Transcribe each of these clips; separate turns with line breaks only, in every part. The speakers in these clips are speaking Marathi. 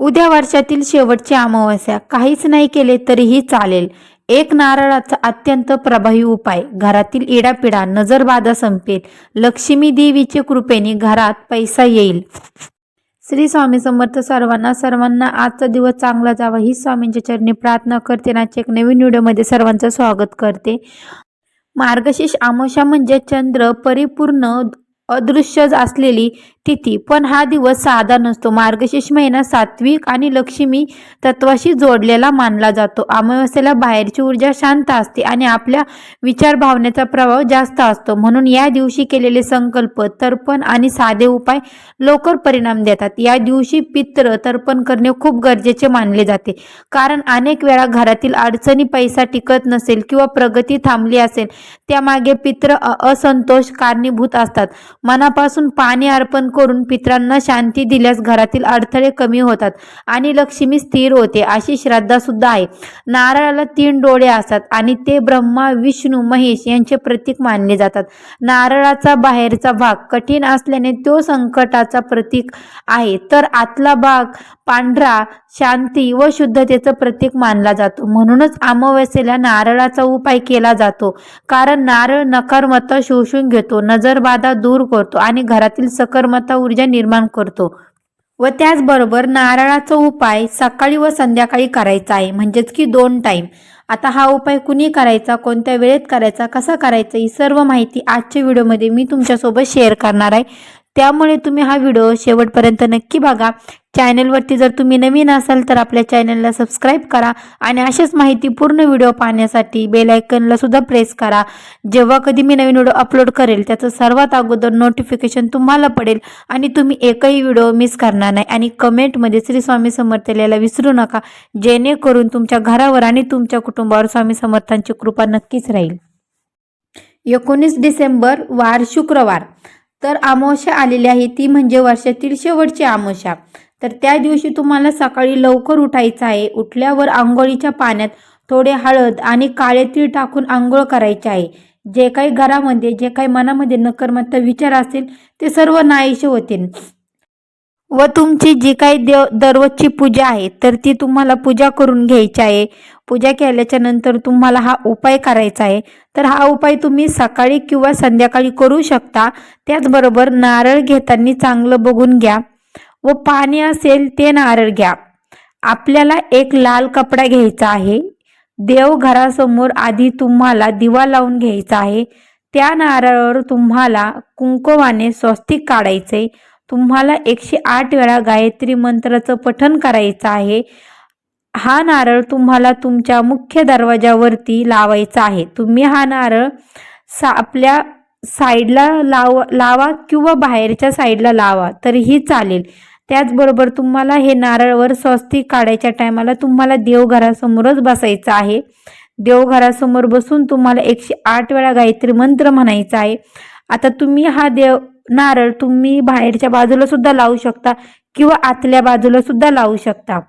उद्या वर्षातील शेवटची अमावस्या. काहीच नाही केले तरीही चालेल. एक नारळाचा अत्यंत प्रभावी उपाय. घरातील इडापिडा नजरबाधा संपेल. लक्ष्मी देवीच्या कृपेने घरात पैसा येईल. श्री स्वामी समर्थ सर्वांना सर्वांना आजचा दिवस चांगला जावा. ही स्वामींच्या चरणी प्रार्थना करते आणि एक नवीन व्हिडिओमध्ये सर्वांचं स्वागत करते. मार्गशीर्ष आमोशा म्हणजे चंद्र परिपूर्ण अदृश्य असलेली तिथी. पण हा दिवस साधा नसतो. मार्गशीर्ष महिना सात्विक आणि लक्ष्मी तत्वाशी जोडलेला मानला जातो. अमावस्येला बाहेरची ऊर्जा शांत असते आणि आपल्या विचार भावनेचा प्रभाव जास्त असतो. म्हणून या दिवशी केलेले संकल्प तर्पण आणि साधे उपाय लवकर परिणाम देतात. या दिवशी पित्र तर्पण करणे खूप गरजेचे मानले जाते. कारण अनेक वेळा घरातील अडचणी पैसा टिकत नसेल किंवा प्रगती थांबली असेल त्यामागे पित्र असंतोष कारणीभूत असतात. मनापासून पाणी अर्पण करून पित्रांना शांती दिल्यास घरातील अडथळे कमी होतात आणि लक्ष्मी स्थिर होते अशी श्रद्धा सुद्धा आहे. नारळाला तीन डोळे असतात आणि ते ब्रह्मा विष्णू महेश यांचे प्रतीक मानले जातात. नारळाचा बाहेरचा भाग कठीण असल्याने तो संकटाचा प्रतीक आहे. तर आतला भाग पांढरा शांती व शुद्धतेचं प्रतीक मानला जातो. म्हणूनच अमावस्येला नारळाचा उपाय केला जातो. कारण नारळ नकारमत्ता शोषून घेतो नजरबाधा दूर करतो आणि घरातील सकर्मता ऊर्जा निर्माण करतो. व त्याचबरोबर नारळाचा उपाय सकाळी व संध्याकाळी करायचा आहे. म्हणजेच की दोन टाईम आता हा उपाय कुणी करायचा कोणत्या वेळेत करायचा कसा करायचा ही सर्व माहिती आजच्या व्हिडिओमध्ये मी तुमच्यासोबत शेअर करणार आहे. त्यामुळे तुम्ही हा व्हिडिओ शेवटपर्यंत नक्की बघा. चॅनलवरती जर तुम्ही नवीन असाल तर आपल्या चॅनलला सबस्क्राईब करा आणि अशाच माहिती पूर्ण व्हिडिओ पाहण्यासाठी बेलायकनला सुद्धा प्रेस करा. जेव्हा कधी मी नवीन व्हिडिओ अपलोड करेल त्याचं सर्वात अगोदर नोटिफिकेशन तुम्हाला पडेल आणि तुम्ही एकही व्हिडिओ मिस करणार नाही. आणि कमेंटमध्ये श्री स्वामी समर्थ लिहायला विसरू नका. जेणेकरून तुमच्या घरावर आणि तुमच्या कुटुंबावर स्वामी समर्थांची कृपा नक्कीच राहील. एकोणीस डिसेंबर वार शुक्रवार. तर अमावस्या आलेली आहे. ती म्हणजे वर्षातील शेवटची अमावस्या तर त्या दिवशी तुम्हाला सकाळी लवकर उठायचं आहे. उठल्यावर आंघोळीच्या पाण्यात थोडे हळद आणि काळे तीळ टाकून आंघोळ करायचे आहे. जे काही घरामध्ये जे काही मनामध्ये नकर्मत्ता विचार असेल ते सर्व नाहीसे होतील. व तुमची जी काही देव दररोजची पूजा आहे तर ती तुम्हाला पूजा करून घ्यायची आहे. पूजा केल्याच्यानंतर तुम्हाला हा उपाय करायचा आहे. तर हा उपाय तुम्ही सकाळी किंवा संध्याकाळी करू शकता. त्याचबरोबर नारळ घेताना चांगलं बघून घ्या. व पाणी असेल ते नारळ घ्या. आपल्याला एक लाल कपडा घ्यायचा आहे. देवघरासमोर आधी तुम्हाला दिवा लावून घ्यायचा आहे. त्या नारळावर तुम्हाला कुंकवाने स्वस्तिक काढायचे. तुम्हाला एकशे आठ वेळा गायत्री मंत्राचं पठण करायचं आहे. हा नारळ तुम्हाला तुमच्या मुख्य दरवाजावरती लावायचा आहे. तुम्ही हा नारळ सा आपल्या साईडला लाव लावा किंवा बाहेरच्या साईडला लावा तरीही चालेल. त्याचबरोबर तुम्हाला हे नारळवर स्वस्तिक काढायच्या टायमाला तुम्हाला देवघरासमोरच बसायचं आहे. देवघरासमोर बसून तुम्हाला एकशे आठ वेळा गायत्री मंत्र म्हणायचा आहे. आता तुम्ही हा देव नारळ तुम्ही बाहेरच्या बाजूला सुद्धा लावू शकता किंवा आतल्या बाजूला सुद्धा लावू शकता.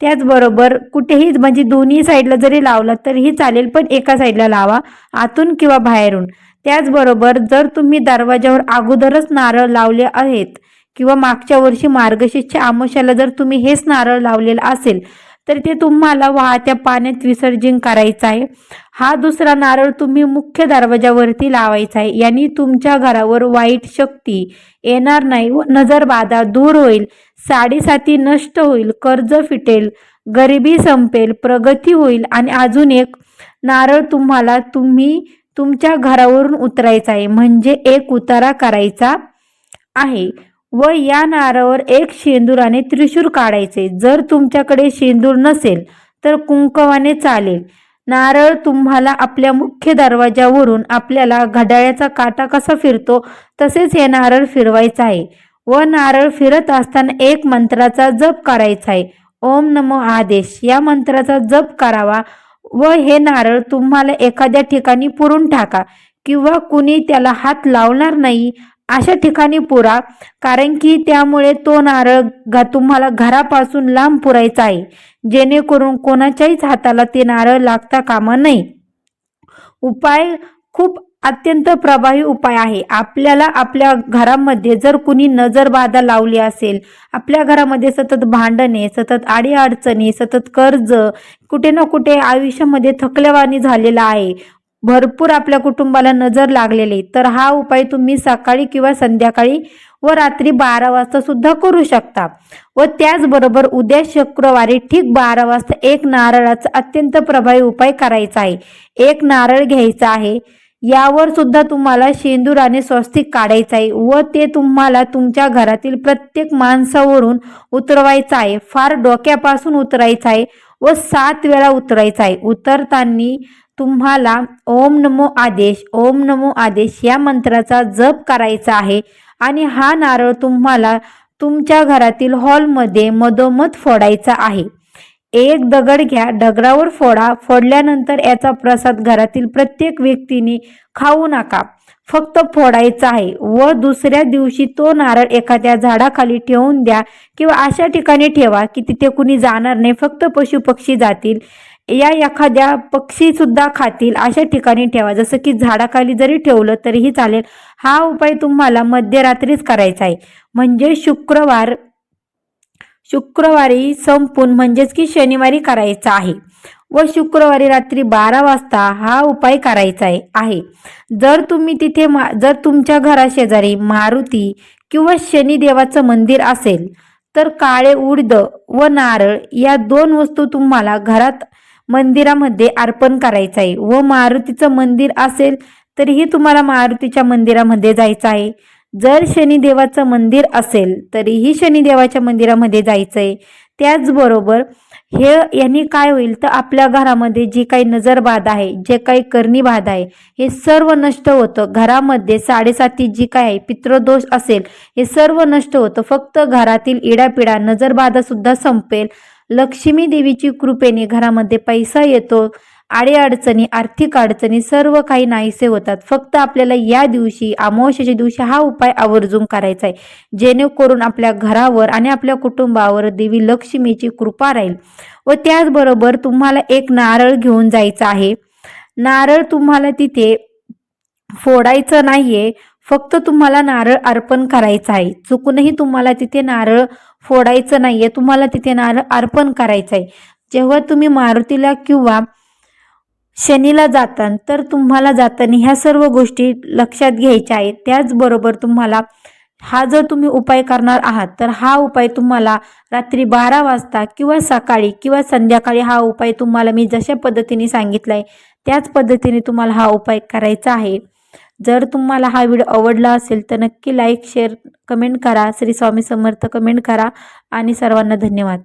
त्याचबरोबर कुठेही म्हणजे दोन्ही साईडला जरी लावला तरीही चालेल पण एका साईडला लावा आतून किंवा बाहेरून. त्याचबरोबर जर तुम्ही दरवाजावर अगोदरच नारळ लावले आहेत किंवा मागच्या वर्षी मार्गशीर्षच्या आमोशाला जर तुम्ही हेच नारळ लावलेलं असेल तर ते तुम्हाला वाहत्या पाण्यात विसर्जन करायचं आहे. हा दुसरा नारळ तुम्ही मुख्य दरवाजावरती लावायचा आहे. यांनी तुमच्या घरावर वाईट शक्ती येणार नाही व नजरबाधा दूर होईल साडेसाती नष्ट होईल कर्ज फिटेल गरिबी संपेल प्रगती होईल आणि अजून एक नारळ तुम्हाला तुम्ही तुमच्या घरावरून उतरायचा आहे. म्हणजे एक उतारा करायचा आहे. व या नारळावर एक शेंदुराने त्रिशूर काढायचे. जर तुमच्याकडे शेंदूर नसेल तर कुंकवाने चालेल. नारळ तुम्हाला आपल्या मुख्य दरवाजावरून आपल्याला घड्याळ्याचा काटा कसा फिरतो तसेच हे नारळ फिरवायचं आहे. व नारळ फिरत असताना एक मंत्राचा जप करायचा आहे. ओम नमो आदेश. या मंत्राचा जप करावा व हे नारळ तुम्हाला एखाद्या ठिकाणी पुरून टाका किंवा कुणी त्याला हात लावणार नाही अशा ठिकाणी पुरा कारण की त्यामुळे तो नारळ घा तुम्हाला घरापासून लांब पुरायचा आहे. जेणेकरून कोणाच्याहीच हाताला ते नारळ लागता कामा नये. उपाय खूप अत्यंत प्रभावी उपाय आहे. आपल्याला आपल्या घरामध्ये जर कुणी नजरबाधा लावली असेल आपल्या घरामध्ये सतत भांडणे सतत अडीअडचणी सतत कर्ज कुठे ना कुठे आयुष्यामध्ये थकलेवाणी झालेला आहे. भरपूर आपल्या कुटुंबाला नजर लागलेली तर हा उपाय तुम्ही सकाळी किंवा संध्याकाळी व रात्री बारा वाजता सुद्धा करू शकता. व त्याचबरोबर उद्या शुक्रवारी ठीक बारा वाजता एक नारळाचा अत्यंत प्रभावी उपाय करायचा आहे. एक नारळ घ्यायचा आहे. यावर सुद्धा तुम्हाला शेंदूर आणि स्वस्तिक काढायचं आहे व ते तुम्हाला तुमच्या घरातील प्रत्येक माणसावरून उतरवायचं आहे. फार डोक्यापासून उतरायचं आहे व सात वेळा उतरायचं आहे. उतरताना तुम्हाला ओम नमो आदेश ओम नमो आदेश या मंत्राचा जप करायचा आहे. आणि हा नारळ तुम्हाला तुमच्या घरातील हॉलमध्ये मधोमध फोडायचा आहे. एक दगड घ्या दगडावर फोडा. फोडल्यानंतर याचा प्रसाद घरातील प्रत्येक व्यक्तीने खाऊ नका. फक्त फोडायचा आहे. व दुसऱ्या दिवशी तो नारळ एखाद्या झाडाखाली ठेवून द्या किंवा अशा ठिकाणी ठेवा की तिथे कुणी जाणार नाही. फक्त पशुपक्षी जातील. या एखाद्या पक्षी सुद्धा खातील अशा ठिकाणी ठेवा. जसं की झाडाखाली जरी ठेवलं तरीही चालेल. हा उपाय तुम्हाला मध्यरात्रीच करायचा आहे. म्हणजे शुक्रवार शुक्रवारी संपून म्हणजेच की शनिवारी करायचा आहे. व शुक्रवारी रात्री बारा वाजता हा उपाय करायचा आहे. जर तुम्ही तिथे मा जर तुमच्या घराशेजारी मारुती किंवा शनिदेवाचं मंदिर असेल तर काळे उडद व नारळ या दोन वस्तू तुम्हाला घरात मंदिरामध्ये अर्पण करायचं आहे. व मारुतीचं मंदिर असेल तरीही तुम्हाला मारुतीच्या मंदिरामध्ये जायचं आहे. जर शनिदेवाचं मंदिर असेल तरीही शनिदेवाच्या मंदिरामध्ये जायचं आहे. त्याचबरोबर हे यांनी काय होईल तर आपल्या घरामध्ये जी काही नजरबाध आहे जे काही करणीबाध आहे हे सर्व नष्ट होतं. घरामध्ये साडेसाती जी काय आहे पितृदोष असेल हे सर्व नष्ट होतं. फक्त घरातील इडापिडा नजरबाधा सुद्धा संपेल. लक्ष्मी देवीची कृपेने घरामध्ये पैसा येतो आडेअडचणी आर्थिक अडचणी सर्व काही नाहीसे होतात. फक्त आपल्याला या दिवशी अमावस्याच्या दिवशी हा उपाय आवर्जून करायचा आहे. जेणेकरून आपल्या घरावर आणि आपल्या कुटुंबावर देवी लक्ष्मीची कृपा राहील. व त्याचबरोबर तुम्हाला एक नारळ घेऊन जायचं आहे. नारळ तुम्हाला तिथे फोडायचं नाहीये. फक्त तुम्हाला नारळ अर्पण करायचं आहे. चुकूनही तुम्हाला तिथे नारळ फोडायचं नाहीये. तुम्हाला तिथे नारळ अर्पण करायचं आहे. जेव्हा तुम्ही मारुतीला किंवा शनीला जातान तर तुम्हाला जाताना ह्या सर्व गोष्टी लक्षात घ्यायच्या आहेत. त्याचबरोबर तुम्हाला हा जर तुम्ही उपाय करणार आहात तर हा उपाय तुम्हाला रात्री बारा वाजता किंवा सकाळी किंवा संध्याकाळी हा उपाय तुम्हाला मी जशा पद्धतीने सांगितला आहे त्याच पद्धतीने तुम्हाला हा उपाय करायचा आहे. जर तुम्हाला हा व्हिडिओ आवडला असेल तर नक्की लाईक शेअर कमेंट करा. श्री स्वामी समर्थ कमेंट करा. आणि सर्वांना धन्यवाद.